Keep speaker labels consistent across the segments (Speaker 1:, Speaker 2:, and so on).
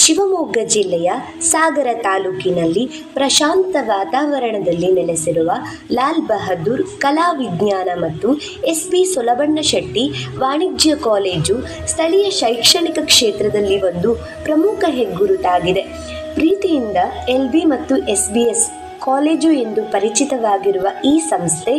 Speaker 1: ಶಿವಮೊಗ್ಗ ಜಿಲ್ಲೆಯ ಸಾಗರ ತಾಲೂಕಿನಲ್ಲಿ ಪ್ರಶಾಂತ ವಾತಾವರಣದಲ್ಲಿ ನೆಲೆಸಿರುವ ಲಾಲ್ ಬಹದ್ದೂರ್ ಕಲಾ ವಿಜ್ಞಾನ ಮತ್ತು ಎಸ್ ಪಿ ಸೊಲಬಣ್ಣ ಶೆಟ್ಟಿ ವಾಣಿಜ್ಯ ಕಾಲೇಜು ಸ್ಥಳೀಯ ಶೈಕ್ಷಣಿಕ ಕ್ಷೇತ್ರದಲ್ಲಿ ಒಂದು ಪ್ರಮುಖ ಹೆಗ್ಗುರುತಾಗಿದೆ. ಪ್ರೀತಿಯಿಂದ ಎಲ್ ಬಿ ಮತ್ತು ಎಸ್ ಬಿ ಎಸ್ ಕಾಲೇಜು ಎಂದು ಪರಿಚಿತವಾಗಿರುವ ಈ ಸಂಸ್ಥೆ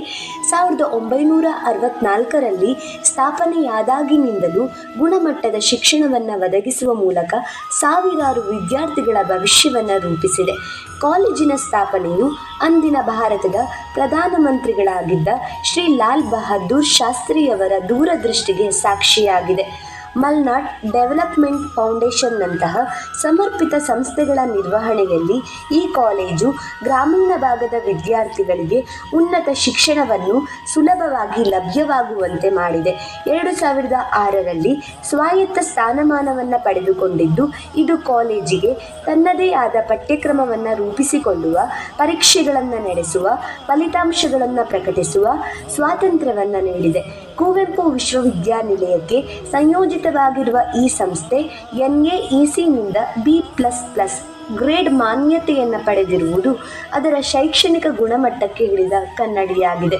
Speaker 1: ಸಾವಿರದ ಒಂಬೈನೂರ ಅರವತ್ನಾಲ್ಕರಲ್ಲಿ ಸ್ಥಾಪನೆಯಾದಾಗಿನಿಂದಲೂ ಗುಣಮಟ್ಟದ ಶಿಕ್ಷಣವನ್ನು ಒದಗಿಸುವ ಮೂಲಕ ಸಾವಿರಾರು ವಿದ್ಯಾರ್ಥಿಗಳ ಭವಿಷ್ಯವನ್ನು ರೂಪಿಸಿದೆ. ಕಾಲೇಜಿನ ಸ್ಥಾಪನೆಯು ಅಂದಿನ ಭಾರತದ ಪ್ರಧಾನಮಂತ್ರಿಗಳಾಗಿದ್ದ ಶ್ರೀ ಲಾಲ್ ಬಹದ್ದೂರ್ ಶಾಸ್ತ್ರಿಯವರ ದೂರದೃಷ್ಟಿಗೆ ಸಾಕ್ಷಿಯಾಗಿದೆ. ಮಲ್ನಾಡ್ ಡೆವಲಪ್ಮೆಂಟ್ ಫೌಂಡೇಶನ್ನಂತಹ ಸಮರ್ಪಿತ ಸಂಸ್ಥೆಗಳ ನಿರ್ವಹಣೆಯಲ್ಲಿ ಈ ಕಾಲೇಜು ಗ್ರಾಮೀಣ ಭಾಗದ ವಿದ್ಯಾರ್ಥಿಗಳಿಗೆ ಉನ್ನತ ಶಿಕ್ಷಣವನ್ನು ಸುಲಭವಾಗಿ ಲಭ್ಯವಾಗುವಂತೆ ಮಾಡಿದೆ. ಎರಡು ಸಾವಿರದ ಆರರಲ್ಲಿ ಸ್ವಾಯತ್ತ ಸ್ಥಾನಮಾನವನ್ನು ಪಡೆದುಕೊಂಡಿದ್ದು, ಇದು ಕಾಲೇಜಿಗೆ ತನ್ನದೇ ಆದ ಪಠ್ಯಕ್ರಮವನ್ನು ರೂಪಿಸಿಕೊಳ್ಳುವ, ಪರೀಕ್ಷೆಗಳನ್ನು ನಡೆಸುವ, ಫಲಿತಾಂಶಗಳನ್ನು ಪ್ರಕಟಿಸುವ ಸ್ವಾತಂತ್ರ್ಯವನ್ನು ನೀಡಿದೆ. ಕುವೆಂಪು ವಿಶ್ವವಿದ್ಯಾನಿಲಯಕ್ಕೆ ಸಂಯೋಜಿತವಾಗಿರುವ ಈ ಸಂಸ್ಥೆ ಎನ್ಎಇಸಿನಿಂದ ಬಿ ಪ್ಲಸ್ ಪ್ಲಸ್ ಗ್ರೇಡ್ ಮಾನ್ಯತೆಯನ್ನು ಪಡೆದಿರುವುದು ಅದರ ಶೈಕ್ಷಣಿಕ ಗುಣಮಟ್ಟಕ್ಕೆ ಇಳಿದ ಕನ್ನಡಿಯಾಗಿದೆ.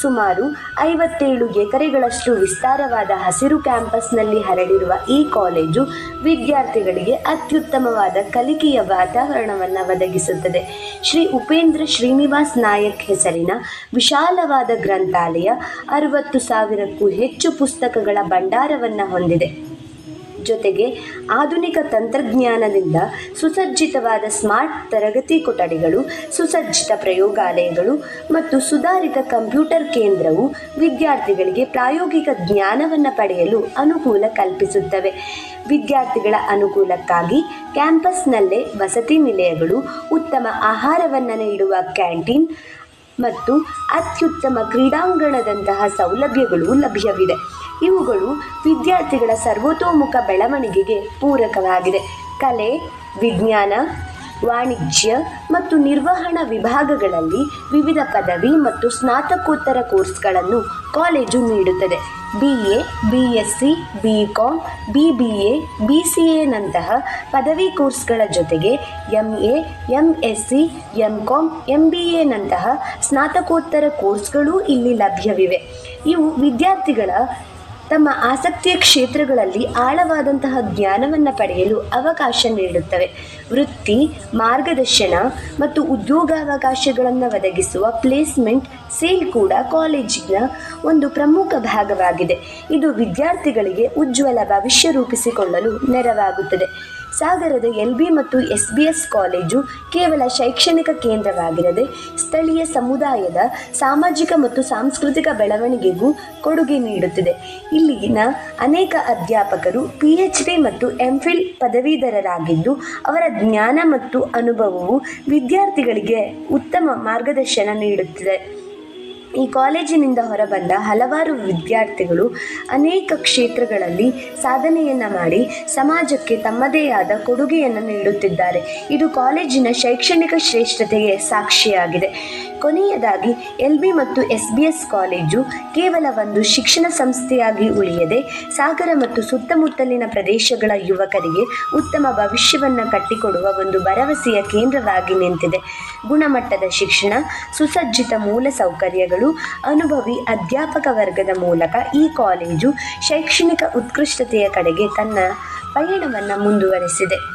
Speaker 1: ಸುಮಾರು ಐವತ್ತೇಳು ಎಕರೆಗಳಷ್ಟು ವಿಸ್ತಾರವಾದ ಹಸಿರು ಕ್ಯಾಂಪಸ್ನಲ್ಲಿ ಹರಡಿರುವ ಈ ಕಾಲೇಜು ವಿದ್ಯಾರ್ಥಿಗಳಿಗೆ ಅತ್ಯುತ್ತಮವಾದ ಕಲಿಕೆಯ ವಾತಾವರಣವನ್ನು ಒದಗಿಸುತ್ತದೆ. ಶ್ರೀ ಉಪೇಂದ್ರ ಶ್ರೀನಿವಾಸ್ ನಾಯಕ್ ಹೆಸರಿನ ವಿಶಾಲವಾದ ಗ್ರಂಥಾಲಯ ಅರವತ್ತು ಸಾವಿರಕ್ಕೂ ಹೆಚ್ಚು ಪುಸ್ತಕಗಳ ಭಂಡಾರವನ್ನು ಹೊಂದಿದೆ. ಜೊತೆಗೆ ಆಧುನಿಕ ತಂತ್ರಜ್ಞಾನದಿಂದ ಸುಸಜ್ಜಿತವಾದ ಸ್ಮಾರ್ಟ್ ತರಗತಿ ಕೊಠಡಿಗಳು, ಸುಸಜ್ಜಿತ ಪ್ರಯೋಗಾಲಯಗಳು ಮತ್ತು ಸುಧಾರಿತ ಕಂಪ್ಯೂಟರ್ ಕೇಂದ್ರವು ವಿದ್ಯಾರ್ಥಿಗಳಿಗೆ ಪ್ರಾಯೋಗಿಕ ಜ್ಞಾನವನ್ನು ಪಡೆಯಲು ಅನುಕೂಲ ಕಲ್ಪಿಸುತ್ತವೆ. ವಿದ್ಯಾರ್ಥಿಗಳ ಅನುಕೂಲಕ್ಕಾಗಿ ಕ್ಯಾಂಪಸ್ನಲ್ಲೇ ವಸತಿ ನಿಲಯಗಳು, ಉತ್ತಮ ಆಹಾರವನ್ನು ನೀಡುವ ಕ್ಯಾಂಟೀನ್ ಮತ್ತು ಅತ್ಯುತ್ತಮ ಕ್ರೀಡಾಂಗಣದಂತಹ ಸೌಲಭ್ಯಗಳು ಲಭ್ಯವಿದೆ. ಇವುಗಳು ವಿದ್ಯಾರ್ಥಿಗಳ ಸರ್ವತೋಮುಖ ಬೆಳವಣಿಗೆಗೆ ಪೂರಕವಾಗಿದೆ. ಕಲೆ, ವಿಜ್ಞಾನ, ವಾಣಿಜ್ಯ ಮತ್ತು ನಿರ್ವಹಣಾ ವಿಭಾಗಗಳಲ್ಲಿ ವಿವಿಧ ಪದವಿ ಮತ್ತು ಸ್ನಾತಕೋತ್ತರ ಕೋರ್ಸ್ಗಳನ್ನು ಕಾಲೇಜು ನೀಡುತ್ತದೆ. B A B S C B com B B A B C ಎನಂತಹ ಪದವಿ ಕೋರ್ಸ್ಗಳ ಜೊತೆಗೆ M A M S C M com M B ಎನಂತಹ ಸ್ನಾತಕೋತ್ತರ ಕೋರ್ಸ್ಗಳೂ ಇಲ್ಲಿ ಲಭ್ಯವಿವೆ. ಇವು ವಿದ್ಯಾರ್ಥಿಗಳ ತಮ್ಮ ಆಸಕ್ತಿಯ ಕ್ಷೇತ್ರಗಳಲ್ಲಿ ಆಳವಾದಂತಹ ಜ್ಞಾನವನ್ನು ಪಡೆಯಲು ಅವಕಾಶ ನೀಡುತ್ತವೆ. ವೃತ್ತಿ, ಮಾರ್ಗದರ್ಶನ ಮತ್ತು ಉದ್ಯೋಗಾವಕಾಶಗಳನ್ನು ಒದಗಿಸುವ ಪ್ಲೇಸ್ಮೆಂಟ್ ಸೇಲ್ ಕೂಡ ಕಾಲೇಜಿನ ಒಂದು ಪ್ರಮುಖ ಭಾಗವಾಗಿದೆ. ಇದು ವಿದ್ಯಾರ್ಥಿಗಳಿಗೆ ಉಜ್ವಲ ಭವಿಷ್ಯ ರೂಪಿಸಿಕೊಳ್ಳಲು ನೆರವಾಗುತ್ತದೆ. ಸಾಗರದ ಎಲ್ ಬಿ ಮತ್ತು ಎಸ್ ಬಿ ಎಸ್ ಕಾಲೇಜು ಕೇವಲ ಶೈಕ್ಷಣಿಕ ಕೇಂದ್ರವಾಗಿರದೆ, ಸ್ಥಳೀಯ ಸಮುದಾಯದ ಸಾಮಾಜಿಕ ಮತ್ತು ಸಾಂಸ್ಕೃತಿಕ ಬೆಳವಣಿಗೆಗೂ ಕೊಡುಗೆ ನೀಡುತ್ತಿದೆ. ಇಲ್ಲಿನ ಅನೇಕ ಅಧ್ಯಾಪಕರು ಪಿ ಎಚ್ ಡಿ ಮತ್ತು ಎಂ ಫಿಲ್ ಪದವೀಧರರಾಗಿದ್ದು, ಅವರ ಜ್ಞಾನ ಮತ್ತು ಅನುಭವವು ವಿದ್ಯಾರ್ಥಿಗಳಿಗೆ ಉತ್ತಮ ಮಾರ್ಗದರ್ಶನ ನೀಡುತ್ತಿದೆ. ಈ ಕಾಲೇಜಿನಿಂದ ಹೊರಬಂದ ಹಲವಾರು ವಿದ್ಯಾರ್ಥಿಗಳು ಅನೇಕ ಕ್ಷೇತ್ರಗಳಲ್ಲಿ ಸಾಧನೆಯನ್ನು ಮಾಡಿ ಸಮಾಜಕ್ಕೆ ತಮ್ಮದೇ ಆದ ಕೊಡುಗೆಯನ್ನು ನೀಡುತ್ತಿದ್ದಾರೆ. ಇದು ಕಾಲೇಜಿನ ಶೈಕ್ಷಣಿಕ ಶ್ರೇಷ್ಠತೆಗೆ ಸಾಕ್ಷಿಯಾಗಿದೆ. ಕೊನೆಯದಾಗಿ ಎಲ್ ಬಿ ಮತ್ತು ಎಸ್ ಬಿ ಎಸ್ ಕಾಲೇಜು ಕೇವಲ ಒಂದು ಶಿಕ್ಷಣ ಸಂಸ್ಥೆಯಾಗಿ ಉಳಿಯದೆ ಸಾಗರ ಮತ್ತು ಸುತ್ತಮುತ್ತಲಿನ ಪ್ರದೇಶಗಳ ಯುವಕರಿಗೆ ಉತ್ತಮ ಭವಿಷ್ಯವನ್ನು ಕಟ್ಟಿಕೊಡುವ ಒಂದು ಭರವಸೆಯ ಕೇಂದ್ರವಾಗಿ ನಿಂತಿದೆ. ಗುಣಮಟ್ಟದ ಶಿಕ್ಷಣ, ಸುಸಜ್ಜಿತ ಮೂಲ ಸೌಕರ್ಯಗಳು, ಅನುಭವಿ ಅಧ್ಯಾಪಕ ವರ್ಗದ ಮೂಲಕ ಈ ಕಾಲೇಜು ಶೈಕ್ಷಣಿಕ ಉತ್ಕೃಷ್ಟತೆಯ ಕಡೆಗೆ ತನ್ನ ಪಯಣವನ್ನು ಮುಂದುವರೆಸಿದೆ.